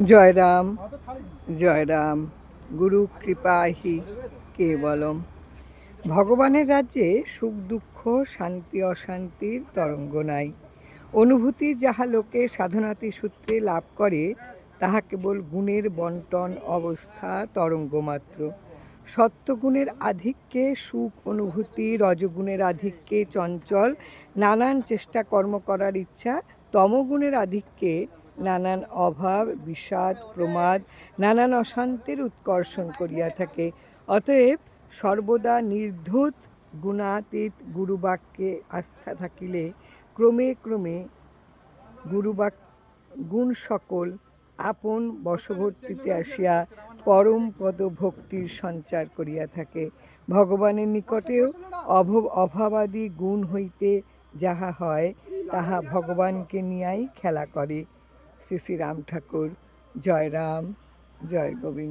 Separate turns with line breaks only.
জয়রাম জয়রাম, গুরু কৃপাহি কেবলম। ভগবানের রাজ্যে সুখ, দুঃখ, শান্তি, অশান্তির তরঙ্গ নাই। অনুভূতি যাহা লোকে সাধনাতি সূত্রে লাভ করে, তাহা কেবল গুণের বন্টন, অবস্থা, তরঙ্গ মাত্র। সত্যগুণের আধিক্যে, সুখ, অনুভূতি, রজগুণের আধিক্যে, চঞ্চল, নানান চেষ্টা কর্ম করার ইচ্ছা, তমগুণের আধিক্যে নানান অভাব, বিষাদ, প্রমাদ, নানান অশান্তির উৎকর্ষণ করিয়া থাকে। অতএব সর্বদা নির্ধূত, গুণাতীত গুরুবাক্যে আস্থা থাকিলে ক্রমে ক্রমে গুরুবাক গুণ সকল আপন বশবর্তীতে আসিয়া পরম পদ ভক্তির সঞ্চার করিয়া থাকে। ভগবানের নিকটেও অভ, অভাবাদি গুণ হইতে যাহা হয়, তাহা ভগবানকে নিয়াই খেলা করে। শ্রী শ্রী রাম ঠাকুর। জয় রাম জয় গোবিন্দ।